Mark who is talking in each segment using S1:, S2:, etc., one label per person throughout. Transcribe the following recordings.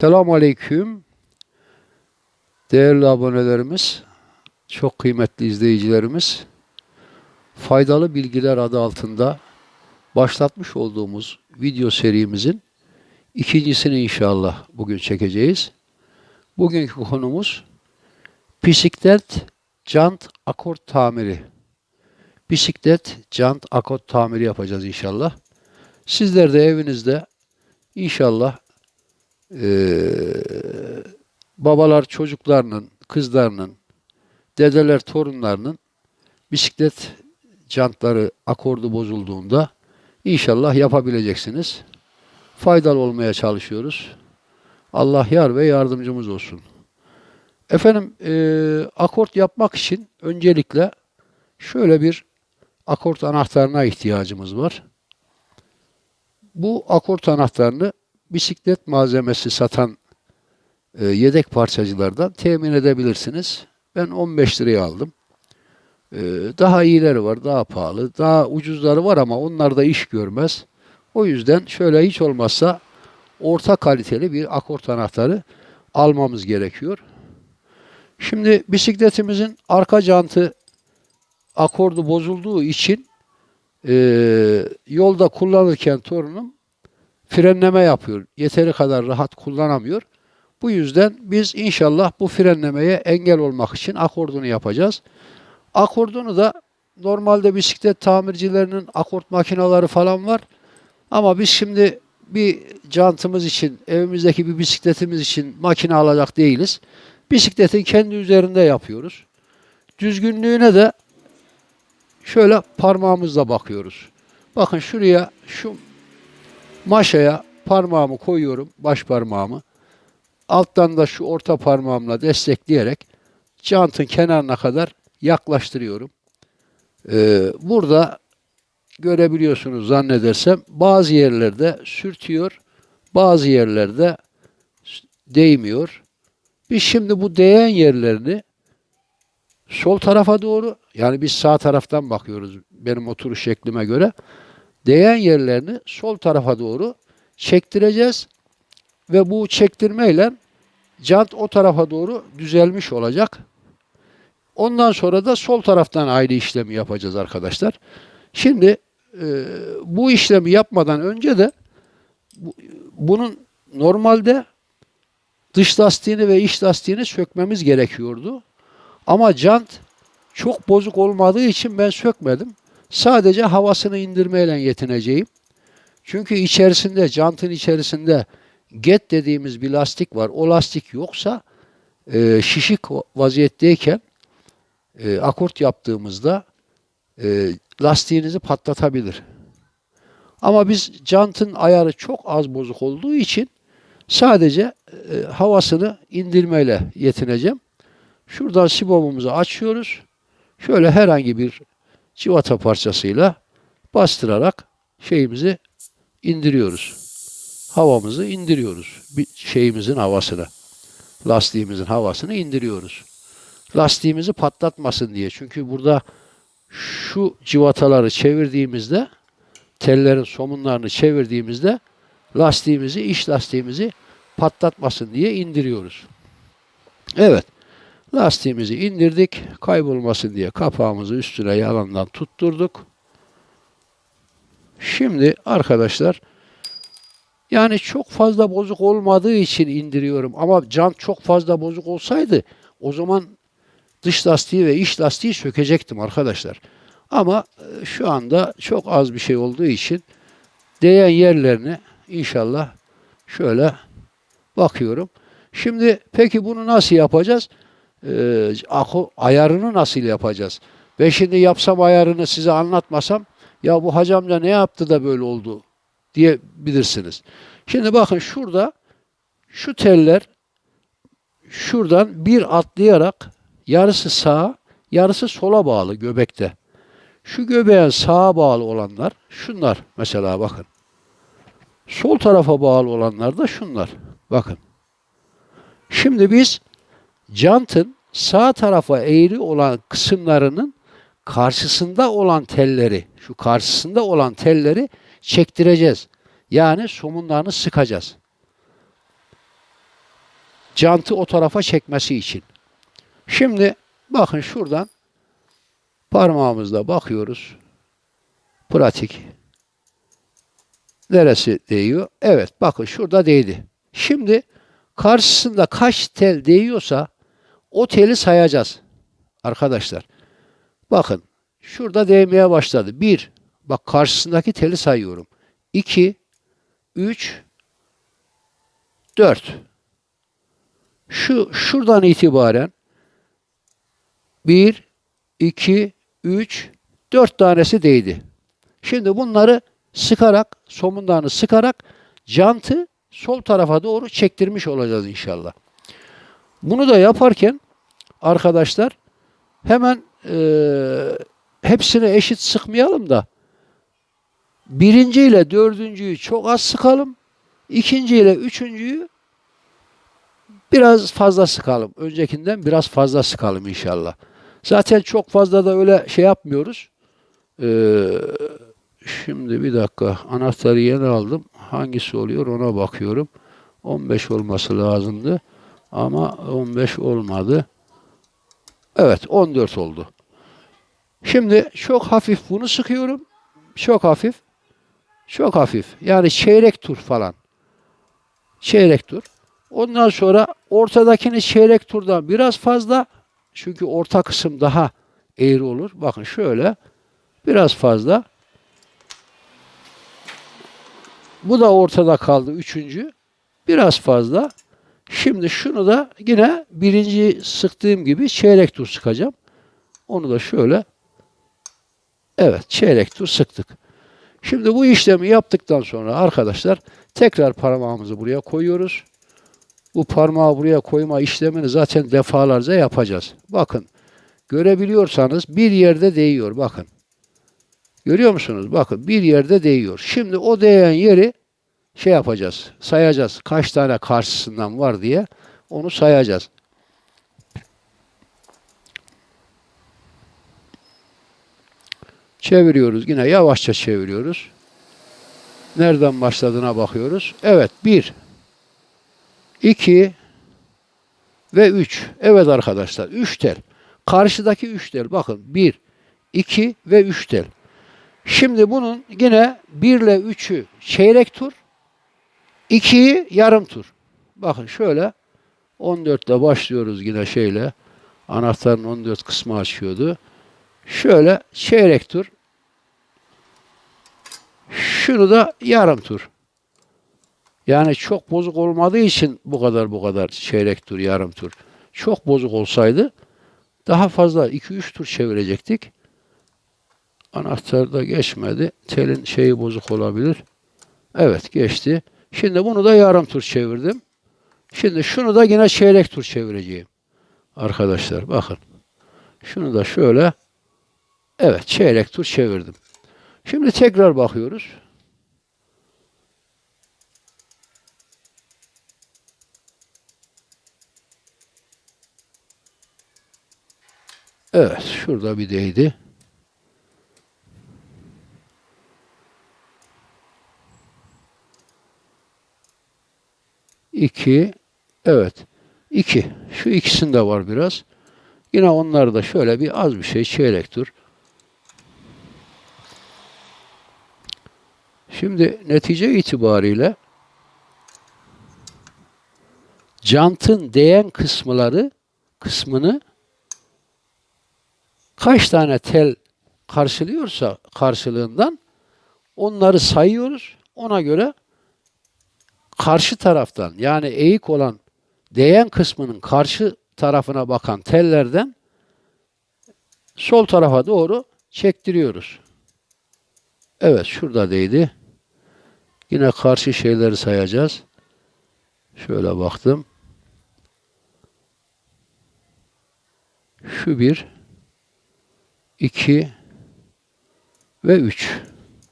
S1: Selamun Aleyküm. Değerli abonelerimiz, çok kıymetli izleyicilerimiz, faydalı bilgiler adı altında başlatmış olduğumuz video serimizin ikincisini inşallah bugün çekeceğiz. Bugünkü konumuz bisiklet jant akort tamiri. Bisiklet jant akort tamiri yapacağız inşallah. Sizler de evinizde inşallah eee, babalar çocuklarının, kızlarının, dedeler torunlarının bisiklet jantları akordu bozulduğunda inşallah yapabileceksiniz. Faydalı olmaya çalışıyoruz. Allah yar ve yardımcımız olsun. Efendim eee, akort yapmak için öncelikle şöyle bir akort anahtarına ihtiyacımız var. Bu akort anahtarını bisiklet malzemesi satan e, yedek parçacılardan temin edebilirsiniz. Ben 15 liraya aldım. E, daha iyileri var, daha pahalı. Daha ucuzları var ama onlar da iş görmez. O yüzden şöyle hiç olmazsa orta kaliteli bir akort anahtarı almamız gerekiyor. Şimdi bisikletimizin arka jantı akordu bozulduğu için e, yolda kullanırken torunum frenleme yapıyor. Yeteri kadar rahat kullanamıyor. Bu yüzden biz inşallah bu frenlemeye engel olmak için akordunu yapacağız. Akordunu da normalde bisiklet tamircilerinin akort makineleri falan var. Ama biz şimdi bir jantımız için, evimizdeki bir bisikletimiz için makine alacak değiliz. Bisikletin kendi üzerinde yapıyoruz. Düzgünlüğüne de şöyle parmağımızla bakıyoruz. Bakın şuraya şu maşaya parmağımı koyuyorum, baş parmağımı. Alttan da şu orta parmağımla destekleyerek jantın kenarına kadar yaklaştırıyorum. Ee, burada görebiliyorsunuz zannedersem bazı yerlerde sürtüyor, bazı yerlerde değmiyor. Biz şimdi bu değen yerlerini sol tarafa doğru yani biz sağ taraftan bakıyoruz benim oturuş şeklime göre değen yerlerini sol tarafa doğru çektireceğiz ve bu çektirmeyle jant o tarafa doğru düzelmiş olacak. Ondan sonra da sol taraftan aynı işlemi yapacağız arkadaşlar. Şimdi e, bu işlemi yapmadan önce de bu- bunun normalde dış lastiğini ve iç lastiğini sökmemiz gerekiyordu. Ama jant çok bozuk olmadığı için ben sökmedim. Sadece havasını indirmeyle yetineceğim. Çünkü içerisinde, jantın içerisinde get dediğimiz bir lastik var. O lastik yoksa e, şişik vaziyetteyken e, akort yaptığımızda e, lastiğinizi patlatabilir. Ama biz jantın ayarı çok az bozuk olduğu için sadece e, havasını indirmeyle yetineceğim. Şuradan sibomumuzu açıyoruz. Şöyle herhangi bir civata parçasıyla bastırarak şeyimizi indiriyoruz. Havamızı indiriyoruz. Bir şeyimizin havasını. Lastiğimizin havasını indiriyoruz. Lastiğimizi patlatmasın diye. Çünkü burada şu civataları çevirdiğimizde tellerin somunlarını çevirdiğimizde lastiğimizi, iç lastiğimizi patlatmasın diye indiriyoruz. Evet. Lastiğimizi indirdik. Kaybolmasın diye kapağımızı üstüne yalandan tutturduk. Şimdi arkadaşlar yani çok fazla bozuk olmadığı için indiriyorum. Ama jant çok fazla bozuk olsaydı o zaman dış lastiği ve iç lastiği sökecektim arkadaşlar. Ama e, şu anda çok az bir şey olduğu için değen yerlerini inşallah şöyle bakıyorum. Şimdi peki bunu nasıl yapacağız? Ako- ayarını nasıl yapacağız? Ben şimdi yapsam ayarını size anlatmasam ya bu hacı amca ne yaptı da böyle oldu diyebilirsiniz. Şimdi bakın şurada şu teller şuradan bir atlayarak yarısı sağa yarısı sola bağlı göbekte. Şu göbeğin sağa bağlı olanlar şunlar mesela bakın. Sol tarafa bağlı olanlar da şunlar. Bakın. Şimdi biz jantın sağ tarafa eğri olan kısımlarının karşısında olan telleri, şu karşısında olan telleri çektireceğiz. Yani somunlarını sıkacağız. Cantı o tarafa çekmesi için. Şimdi bakın şuradan parmağımızla bakıyoruz. Pratik. Neresi değiyor? Evet bakın şurada değdi. Şimdi karşısında kaç tel değiyorsa o teli sayacağız. Arkadaşlar. Bakın şurada değmeye başladı. Bir. Bak karşısındaki teli sayıyorum. 2 3 4 Şu şuradan itibaren 1 2 3 4 tanesi değdi. Şimdi bunları sıkarak, somunlarını sıkarak jantı sol tarafa doğru çektirmiş olacağız inşallah. Bunu da yaparken arkadaşlar hemen eee hepsini eşit sıkmayalım da birinci ile dördüncüyü çok az sıkalım. ikinci ile üçüncüyü biraz fazla sıkalım. Öncekinden biraz fazla sıkalım inşallah. Zaten çok fazla da öyle şey yapmıyoruz. Ee, şimdi bir dakika. Anahtarı yeni aldım. Hangisi oluyor ona bakıyorum. 15 olması lazımdı. Ama 15 olmadı. Evet 14 oldu. Şimdi çok hafif bunu sıkıyorum. Çok hafif. Çok hafif. Yani çeyrek tur falan. Çeyrek tur. Ondan sonra ortadakini çeyrek turdan biraz fazla. Çünkü orta kısım daha eğri olur. Bakın şöyle. Biraz fazla. Bu da ortada kaldı. Üçüncü. Biraz fazla. Şimdi şunu da yine birinci sıktığım gibi çeyrek tur sıkacağım. Onu da şöyle Evet, çeyrek tur sıktık. Şimdi bu işlemi yaptıktan sonra arkadaşlar tekrar parmağımızı buraya koyuyoruz. Bu parmağı buraya koyma işlemini zaten defalarca yapacağız. Bakın, görebiliyorsanız bir yerde değiyor. Bakın. Görüyor musunuz? Bakın bir yerde değiyor. Şimdi o değen yeri şey yapacağız. Sayacağız. Kaç tane karşısından var diye onu sayacağız. Çeviriyoruz. Yine yavaşça çeviriyoruz. Nereden başladığına bakıyoruz. Evet. Bir, iki ve üç. Evet arkadaşlar. Üç tel. Karşıdaki üç tel. Bakın. Bir, iki ve üç tel. Şimdi bunun yine bir ile üçü çeyrek tur. İkiyi yarım tur. Bakın şöyle 14 ile başlıyoruz yine şeyle. Anahtarın 14 kısmı açıyordu. Şöyle çeyrek tur. Şunu da yarım tur. Yani çok bozuk olmadığı için bu kadar bu kadar çeyrek tur, yarım tur. Çok bozuk olsaydı daha fazla 2-3 tur çevirecektik. Anahtar da geçmedi. Telin şeyi bozuk olabilir. Evet geçti. Şimdi bunu da yarım tur çevirdim. Şimdi şunu da yine çeyrek tur çevireceğim. Arkadaşlar bakın. Şunu da şöyle Evet, çeyrek tur çevirdim. Şimdi tekrar bakıyoruz. Evet, şurada bir değdi. İki, evet, iki. Şu ikisinde var biraz. Yine onlar da şöyle bir az bir şey çeyrek tur. Şimdi netice itibariyle jantın değen kısımları kısmını kaç tane tel karşılıyorsa karşılığından onları sayıyoruz. Ona göre karşı taraftan yani eğik olan değen kısmının karşı tarafına bakan tellerden sol tarafa doğru çektiriyoruz. Evet şurada değdi. Yine karşı şeyleri sayacağız. Şöyle baktım. Şu bir, iki ve üç.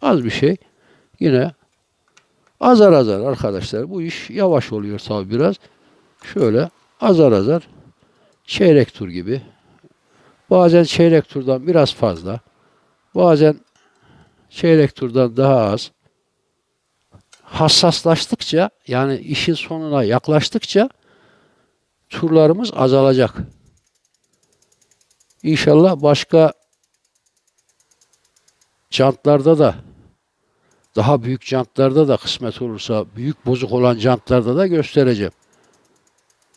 S1: Az bir şey. Yine azar azar arkadaşlar. Bu iş yavaş oluyor tabi biraz. Şöyle azar azar çeyrek tur gibi. Bazen çeyrek turdan biraz fazla. Bazen çeyrek turdan daha az hassaslaştıkça yani işin sonuna yaklaştıkça turlarımız azalacak. İnşallah başka jantlarda da daha büyük jantlarda da kısmet olursa büyük bozuk olan jantlarda da göstereceğim.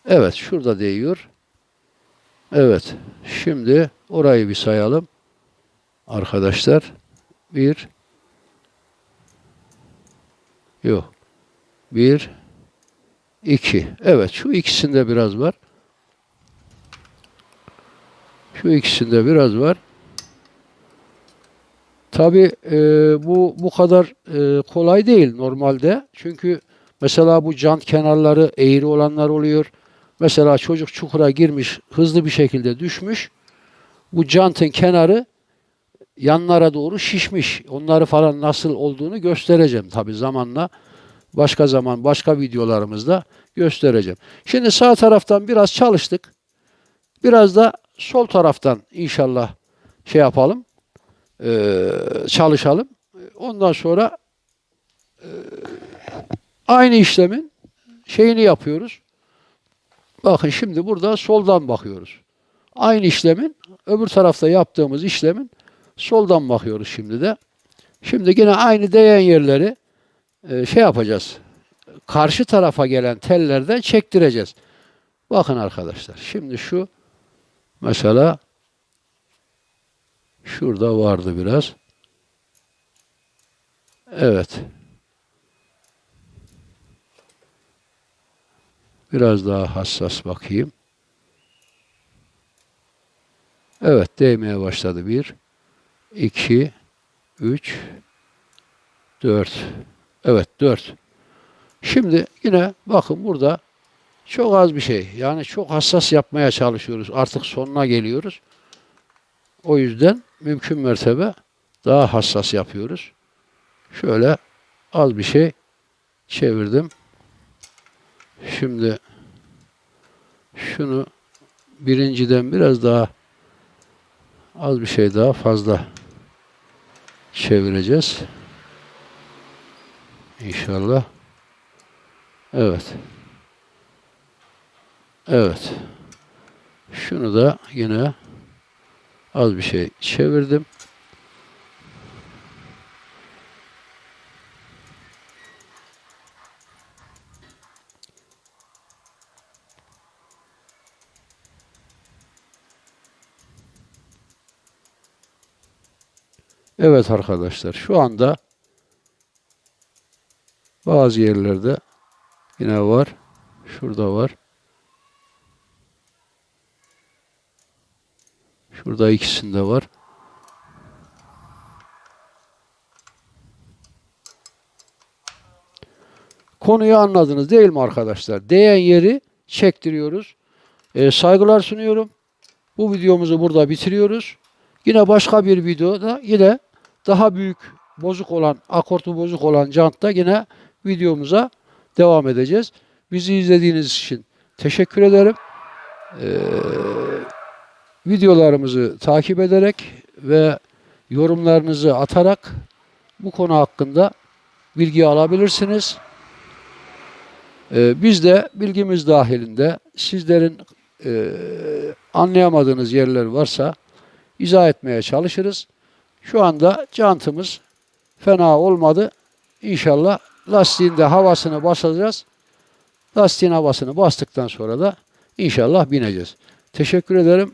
S1: Evet şurada değiyor. Evet. Şimdi orayı bir sayalım. Arkadaşlar. Bir. Yok. Bir. iki. Evet şu ikisinde biraz var. Şu ikisinde biraz var. Tabi bu bu kadar e, kolay değil normalde. Çünkü mesela bu jant kenarları eğri olanlar oluyor. Mesela çocuk çukura girmiş, hızlı bir şekilde düşmüş. Bu jantın kenarı yanlara doğru şişmiş. Onları falan nasıl olduğunu göstereceğim tabi zamanla. Başka zaman, başka videolarımızda göstereceğim. Şimdi sağ taraftan biraz çalıştık. Biraz da sol taraftan inşallah şey yapalım. Eee, çalışalım. Ondan sonra eee, aynı işlemin şeyini yapıyoruz. Bakın şimdi burada soldan bakıyoruz. Aynı işlemin öbür tarafta yaptığımız işlemin soldan bakıyoruz şimdi de. Şimdi yine aynı değen yerleri e, şey yapacağız. Karşı tarafa gelen tellerden çektireceğiz. Bakın arkadaşlar. Şimdi şu mesela şurada vardı biraz. Evet. Biraz daha hassas bakayım. Evet değmeye başladı. Bir, iki, üç, dört. Evet dört. Şimdi yine bakın burada çok az bir şey. Yani çok hassas yapmaya çalışıyoruz. Artık sonuna geliyoruz. O yüzden mümkün mertebe daha hassas yapıyoruz. Şöyle az bir şey çevirdim. Şimdi şunu birinciden biraz daha az bir şey daha fazla çevireceğiz. İnşallah. Evet. Evet. Şunu da yine az bir şey çevirdim. Evet arkadaşlar şu anda bazı yerlerde yine var. Şurada var. Şurada ikisinde var. Konuyu anladınız değil mi arkadaşlar? Değen yeri çektiriyoruz. Ee, saygılar sunuyorum. Bu videomuzu burada bitiriyoruz. Yine başka bir videoda yine daha büyük bozuk olan, akortu bozuk olan jantta yine videomuza devam edeceğiz. Bizi izlediğiniz için teşekkür ederim. Ee, videolarımızı takip ederek ve yorumlarınızı atarak bu konu hakkında bilgi alabilirsiniz. Ee, biz de bilgimiz dahilinde sizlerin e, anlayamadığınız yerler varsa izah etmeye çalışırız. Şu anda cantımız fena olmadı. İnşallah lastiğin de havasını basacağız. Lastiğin havasını bastıktan sonra da inşallah bineceğiz. Teşekkür ederim.